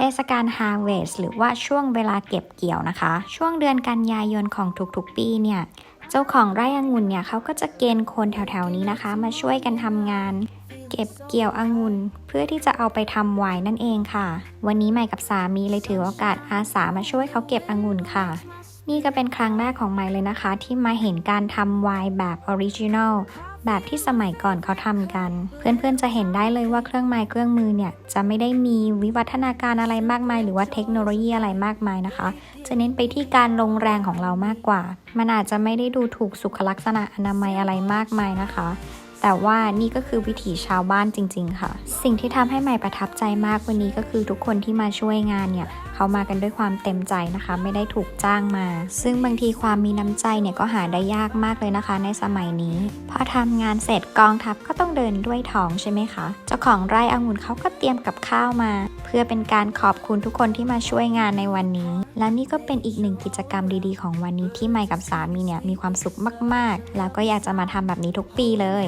เทศกาล Harvest หรือว่าช่วงเวลาเก็บเกี่ยวนะคะ ช่วงเดือนกันยายนของทุกๆ ปีเนี่ย เจ้าของไร่องุ่นเนี่ยเขาก็จะเกณฑ์คนแถวๆนี้นะคะ มาช่วยกันทำงาน เก็บเกี่ยวองุ่นเพื่อที่จะเอาไปทำไวน์นั่นเองค่ะ วันนี้ใหม่กับสามีเลยถือโอกาสอาสามาช่วยเขาเก็บองุ่นค่ะ นี่ก็เป็นครั้งแรกของใหม่เลยนะคะ ที่มาเห็นการทำไวน์แบบออริจินอล แบบที่สมัยก่อนเขาทำกัน เพื่อนๆจะเห็นได้เลยว่าเครื่องไม้เครื่องมือเนี่ยจะไม่ได้มีวิวัฒนาการอะไรมากมาย หรือว่าเทคโนโลยีอะไรมากมายนะคะ จะเน้นไปที่การลงแรงของเรามากกว่า มันอาจจะไม่ได้ดูถูกสุขลักษณะอนามัยอะไรมากมายนะคะ แต่ว่านี่ก็คือวิถีชาวบ้านจริง ๆ ค่ะ สิ่งที่ทำให้ใหม่ประทับใจมากวันนี้ก็คือทุกคนที่มาช่วยงานเนี่ยเขามากันด้วยความเต็มใจนะคะ ไม่ได้ถูกจ้างมา ซึ่งบางทีความมีน้ำใจเนี่ยก็หาได้ยากมากเลยนะคะ ในสมัยนี้พอทำงานเสร็จกองทัพก็ต้องเดินด้วยท้องใช่ไหมคะเจ้าของไร่องุ่นเขาก็เตรียมกับข้าวมา เพื่อเป็นการขอบคุณทุกคนที่มาช่วยงานในวันนี้ และนี่ก็เป็นอีกหนึ่งกิจกรรมดีๆ ของวันนี้ที่ใหม่กับสามีเนี่ยมีความสุขมาก ๆ แล้วก็อยากจะมาทำแบบนี้ทุกปีเลย